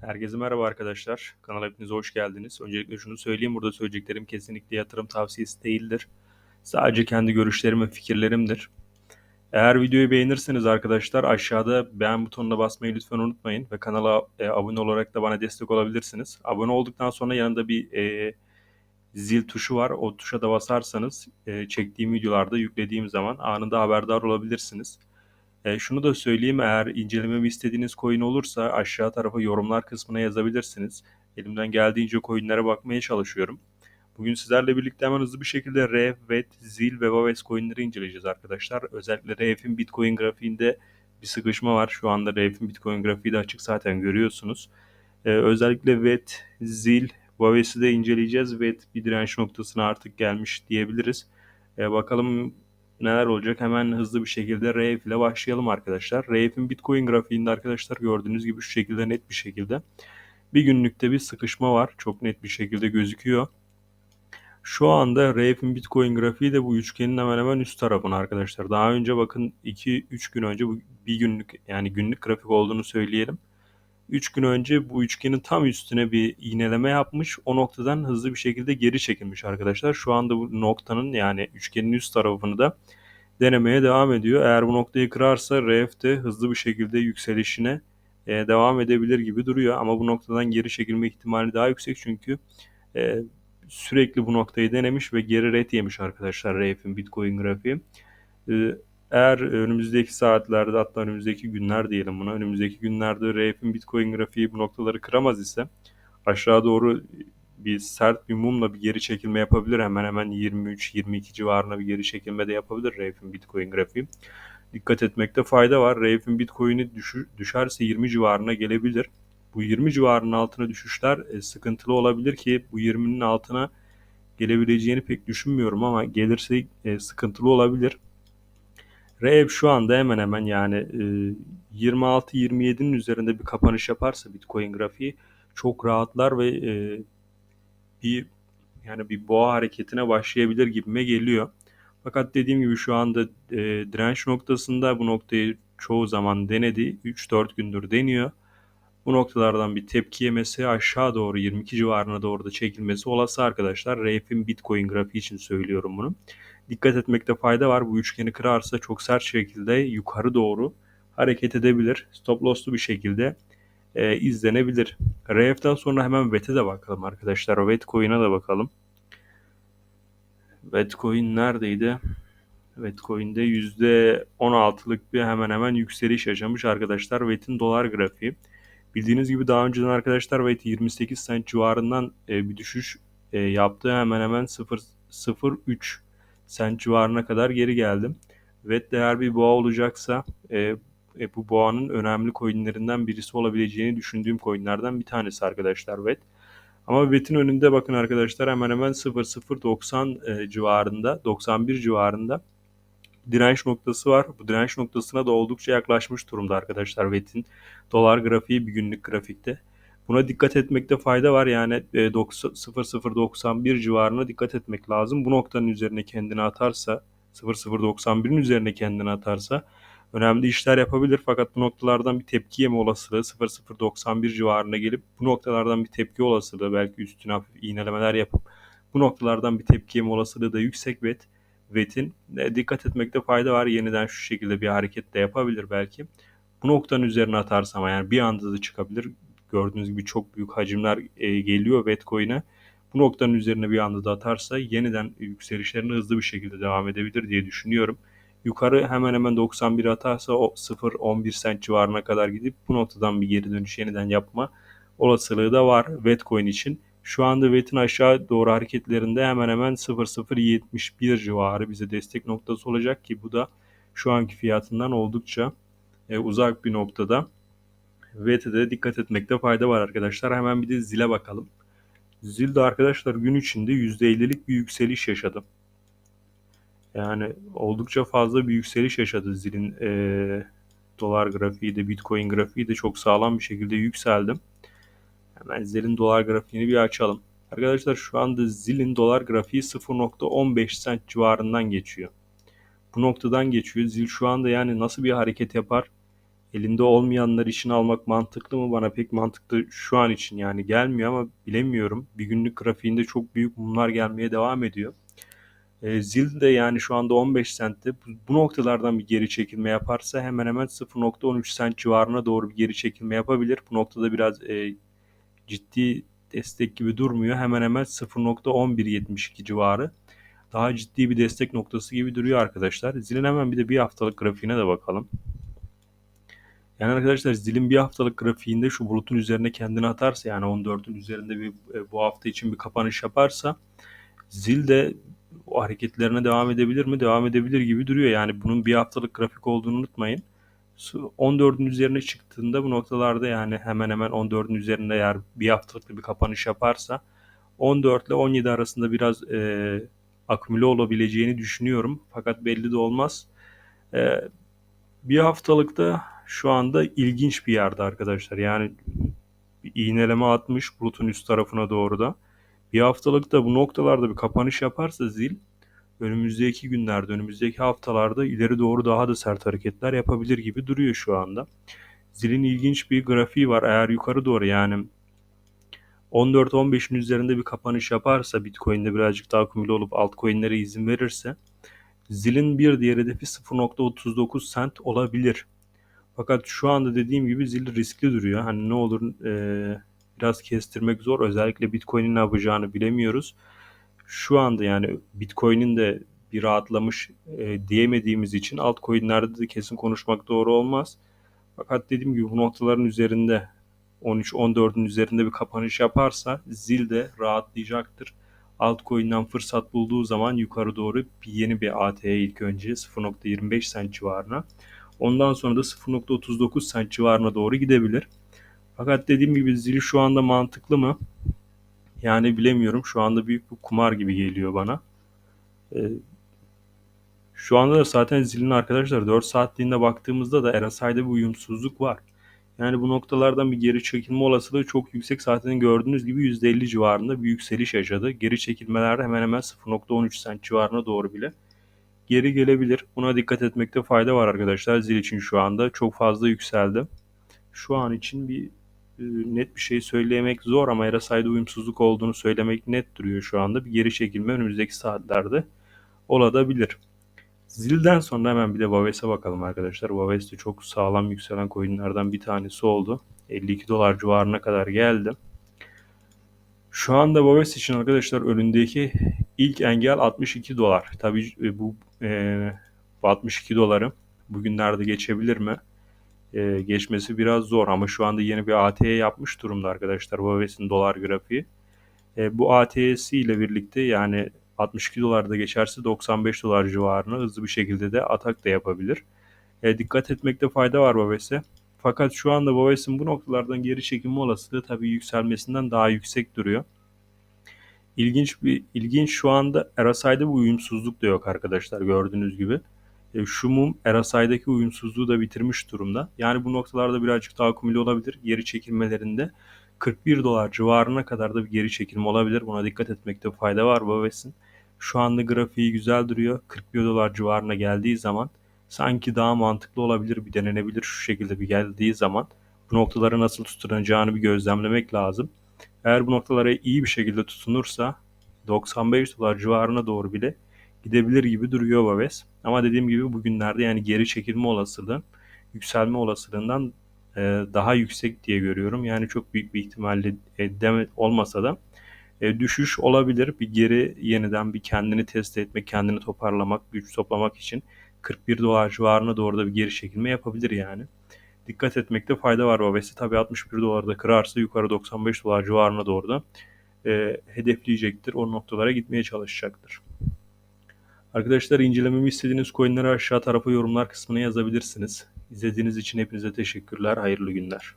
Herkese merhaba arkadaşlar. Kanala hepiniz hoş geldiniz. Öncelikle şunu söyleyeyim. Burada söyleyeceklerim kesinlikle yatırım tavsiyesi değildir. Sadece kendi görüşlerim ve fikirlerimdir. Eğer videoyu beğenirseniz arkadaşlar aşağıda beğen butonuna basmayı lütfen unutmayın. Ve kanala e, abone olarak da bana destek olabilirsiniz. Abone olduktan sonra yanında bir e, zil tuşu var. O tuşa da basarsanız e, çektiğim videolarda yüklediğim zaman anında haberdar olabilirsiniz. E, şunu da söyleyeyim eğer incelememi istediğiniz coin olursa aşağı tarafa yorumlar kısmına yazabilirsiniz. Elimden geldiğince coinlere bakmaya çalışıyorum. Bugün sizlerle birlikte hemen hızlı bir şekilde REF, VET, ZIL ve VAVES coinleri inceleyeceğiz arkadaşlar. Özellikle REF'in Bitcoin grafiğinde bir sıkışma var. Şu anda REF'in Bitcoin grafiği de açık zaten görüyorsunuz. Ee, özellikle VET, ZIL, VAVES'i de inceleyeceğiz. VET bir direnç noktasına artık gelmiş diyebiliriz. Ee, bakalım neler olacak? Hemen hızlı bir şekilde REF ile başlayalım arkadaşlar. REF'in Bitcoin grafiğinde arkadaşlar gördüğünüz gibi şu şekilde net bir şekilde bir günlükte bir sıkışma var. Çok net bir şekilde gözüküyor. Şu anda REF'in Bitcoin grafiği de bu üçgenin hemen hemen üst tarafına arkadaşlar. Daha önce bakın 2-3 gün önce bu bir günlük yani günlük grafik olduğunu söyleyelim. 3 gün önce bu üçgenin tam üstüne bir iğneleme yapmış. O noktadan hızlı bir şekilde geri çekilmiş arkadaşlar. Şu anda bu noktanın yani üçgenin üst tarafını da denemeye devam ediyor. Eğer bu noktayı kırarsa RF de hızlı bir şekilde yükselişine e, devam edebilir gibi duruyor. Ama bu noktadan geri çekilme ihtimali daha yüksek çünkü e, sürekli bu noktayı denemiş ve geri ret yemiş arkadaşlar RF'in Bitcoin grafiği. Eğer önümüzdeki saatlerde hatta önümüzdeki günler diyelim buna önümüzdeki günlerde RF'in Bitcoin grafiği bu noktaları kıramaz ise aşağı doğru bir sert bir mumla bir geri çekilme yapabilir. Hemen hemen 23-22 civarına bir geri çekilme de yapabilir RF'in Bitcoin grafiği. Dikkat etmekte fayda var. RF'in Bitcoin'i düşerse 20 civarına gelebilir. Bu 20 civarının altına düşüşler e, sıkıntılı olabilir ki bu 20'nin altına gelebileceğini pek düşünmüyorum ama gelirse e, sıkıntılı olabilir. REV şu anda hemen hemen yani e, 26-27'nin üzerinde bir kapanış yaparsa Bitcoin grafiği çok rahatlar ve e, bir yani bir boğa hareketine başlayabilir gibime geliyor. Fakat dediğim gibi şu anda e, direnç noktasında bu noktayı çoğu zaman denedi. 3-4 gündür deniyor. Bu noktalardan bir tepki yemesi aşağı doğru 22 civarına doğru da çekilmesi olası arkadaşlar. RF'in Bitcoin grafiği için söylüyorum bunu. Dikkat etmekte fayda var. Bu üçgeni kırarsa çok sert şekilde yukarı doğru hareket edebilir. Stop loss'lu bir şekilde e, izlenebilir. RF'den sonra hemen VET'e de bakalım arkadaşlar. VET coin'e de bakalım. VET coin neredeydi? VET coin'de %16'lık bir hemen hemen yükseliş yaşamış arkadaşlar. VET'in dolar grafiği. Bildiğiniz gibi daha önceden arkadaşlar VET 28 cent civarından e, bir düşüş e, yaptı. Hemen hemen 0.03 cent civarına kadar geri geldim. VET değer bir boğa olacaksa e, e, bu boğanın önemli coinlerinden birisi olabileceğini düşündüğüm coinlerden bir tanesi arkadaşlar VET. Ama VET'in önünde bakın arkadaşlar hemen hemen 0.090 e, civarında 91 civarında direnç noktası var. Bu direnç noktasına da oldukça yaklaşmış durumda arkadaşlar VET'in dolar grafiği bir günlük grafikte. Buna dikkat etmekte fayda var. Yani e, 0091 civarına dikkat etmek lazım. Bu noktanın üzerine kendini atarsa 0091'in üzerine kendini atarsa önemli işler yapabilir. Fakat bu noktalardan bir tepki yeme olasılığı 0091 civarına gelip bu noktalardan bir tepki olasılığı belki üstüne hafif iğnelemeler yapıp bu noktalardan bir tepki yeme olasılığı da yüksek VET. VET'in e, dikkat etmekte fayda var. Yeniden şu şekilde bir hareket de yapabilir belki. Bu noktanın üzerine atarsam yani bir anda da çıkabilir. Gördüğünüz gibi çok büyük hacimler e, geliyor Bitcoin'e. Bu noktanın üzerine bir anda da atarsa yeniden yükselişlerine hızlı bir şekilde devam edebilir diye düşünüyorum. Yukarı hemen hemen 91 atarsa o 0-11 cent civarına kadar gidip bu noktadan bir geri dönüş yeniden yapma olasılığı da var Bitcoin için. Şu anda VET'in aşağı doğru hareketlerinde hemen hemen 0.071 civarı bize destek noktası olacak ki bu da şu anki fiyatından oldukça e, uzak bir noktada. VET'e de dikkat etmekte fayda var arkadaşlar. Hemen bir de zile bakalım. Zil de arkadaşlar gün içinde %50'lik bir yükseliş yaşadı. Yani oldukça fazla bir yükseliş yaşadı zilin e, dolar grafiği de bitcoin grafiği de çok sağlam bir şekilde yükseldi. Hemen zilin dolar grafiğini bir açalım. Arkadaşlar şu anda zilin dolar grafiği 0.15 cent civarından geçiyor. Bu noktadan geçiyor. Zil şu anda yani nasıl bir hareket yapar elinde olmayanlar için almak mantıklı mı? Bana pek mantıklı şu an için yani gelmiyor ama bilemiyorum. Bir günlük grafiğinde çok büyük mumlar gelmeye devam ediyor. E, Zil de yani şu anda 15 sentte bu, bu noktalardan bir geri çekilme yaparsa hemen hemen 0.13 sent civarına doğru bir geri çekilme yapabilir. Bu noktada biraz e, ciddi destek gibi durmuyor. Hemen hemen 0.1172 civarı. Daha ciddi bir destek noktası gibi duruyor arkadaşlar. Zilin hemen bir de bir haftalık grafiğine de bakalım. Yani arkadaşlar zilin bir haftalık grafiğinde şu bulutun üzerine kendini atarsa yani 14'ün üzerinde bir e, bu hafta için bir kapanış yaparsa zil de o hareketlerine devam edebilir mi? Devam edebilir gibi duruyor. Yani bunun bir haftalık grafik olduğunu unutmayın. 14'ün üzerine çıktığında bu noktalarda yani hemen hemen 14'ün üzerinde eğer bir haftalık bir kapanış yaparsa 14 ile 17 arasında biraz e, akümüle olabileceğini düşünüyorum. Fakat belli de olmaz. E, bir haftalıkta şu anda ilginç bir yerde arkadaşlar. Yani bir iğneleme atmış bulutun üst tarafına doğru da. Bir haftalıkta bu noktalarda bir kapanış yaparsa zil önümüzdeki günlerde, önümüzdeki haftalarda ileri doğru daha da sert hareketler yapabilir gibi duruyor şu anda. Zilin ilginç bir grafiği var. Eğer yukarı doğru yani 14-15'in üzerinde bir kapanış yaparsa Bitcoin'de birazcık daha akümüle olup altcoin'lere izin verirse zilin bir diğer hedefi 0.39 sent olabilir. Fakat şu anda dediğim gibi zil riskli duruyor. Hani ne olur e, biraz kestirmek zor. Özellikle Bitcoin'in ne yapacağını bilemiyoruz. Şu anda yani Bitcoin'in de bir rahatlamış e, diyemediğimiz için altcoin'lerde de kesin konuşmak doğru olmaz. Fakat dediğim gibi bu noktaların üzerinde 13-14'ün üzerinde bir kapanış yaparsa zil de rahatlayacaktır. Altcoin'den fırsat bulduğu zaman yukarı doğru bir yeni bir AT'ye ilk önce 0.25 sent civarına. Ondan sonra da 0.39 sent civarına doğru gidebilir. Fakat dediğim gibi zil şu anda mantıklı mı? Yani bilemiyorum. Şu anda büyük bir kumar gibi geliyor bana. Ee, şu anda da zaten zilin arkadaşlar 4 saatliğinde baktığımızda da RSI'de bir uyumsuzluk var. Yani bu noktalardan bir geri çekilme olasılığı çok yüksek. Zaten gördüğünüz gibi %50 civarında bir yükseliş yaşadı. Geri çekilmelerde hemen hemen 0.13 sent civarına doğru bile geri gelebilir. Buna dikkat etmekte fayda var arkadaşlar. Zil için şu anda çok fazla yükseldi. Şu an için bir e, net bir şey söyleyemek zor ama RSI'de uyumsuzluk olduğunu söylemek net duruyor şu anda. Bir geri çekilme önümüzdeki saatlerde olabilir. Zil'den sonra hemen bir de Vaves'e bakalım arkadaşlar. Vaves de çok sağlam yükselen coinlerden bir tanesi oldu. 52 dolar civarına kadar geldi. Şu anda Vaves için arkadaşlar önündeki ilk engel 62 dolar. Tabii e, bu e, 62 doları bugünlerde geçebilir mi? E, geçmesi biraz zor ama şu anda yeni bir AT'ye yapmış durumda arkadaşlar Vaves'in dolar grafiği. E, bu AT'si ile birlikte yani 62 dolarda geçerse 95 dolar civarına hızlı bir şekilde de atak da yapabilir. E, dikkat etmekte fayda var Boves'e. Fakat şu anda Boves'in bu noktalardan geri çekilme olasılığı tabii yükselmesinden daha yüksek duruyor. İlginç bir ilginç şu anda RSI'de bu uyumsuzluk da yok arkadaşlar gördüğünüz gibi. E, şu mum RSI'deki uyumsuzluğu da bitirmiş durumda. Yani bu noktalarda birazcık daha akümüle olabilir. Geri çekilmelerinde 41 dolar civarına kadar da bir geri çekilme olabilir. Buna dikkat etmekte fayda var Boves'in. Şu anda grafiği güzel duruyor. 41 dolar civarına geldiği zaman sanki daha mantıklı olabilir, bir denenebilir şu şekilde bir geldiği zaman bu noktaları nasıl tutunacağını bir gözlemlemek lazım. Eğer bu noktalara iyi bir şekilde tutunursa 95 dolar civarına doğru bile gidebilir gibi duruyor Vaves. Ama dediğim gibi bugünlerde yani geri çekilme olasılığı yükselme olasılığından e, daha yüksek diye görüyorum. Yani çok büyük bir ihtimalle e, olmasa da e, düşüş olabilir. Bir geri yeniden bir kendini test etmek, kendini toparlamak, güç toplamak için 41 dolar civarına doğru da bir geri çekilme yapabilir yani. Dikkat etmekte fayda var Vaves'i. Tabi 61 dolarda kırarsa yukarı 95 dolar civarına doğru da e, hedefleyecektir. O noktalara gitmeye çalışacaktır. Arkadaşlar incelememi istediğiniz coinleri aşağı tarafa yorumlar kısmına yazabilirsiniz. İzlediğiniz için hepinize teşekkürler. Hayırlı günler.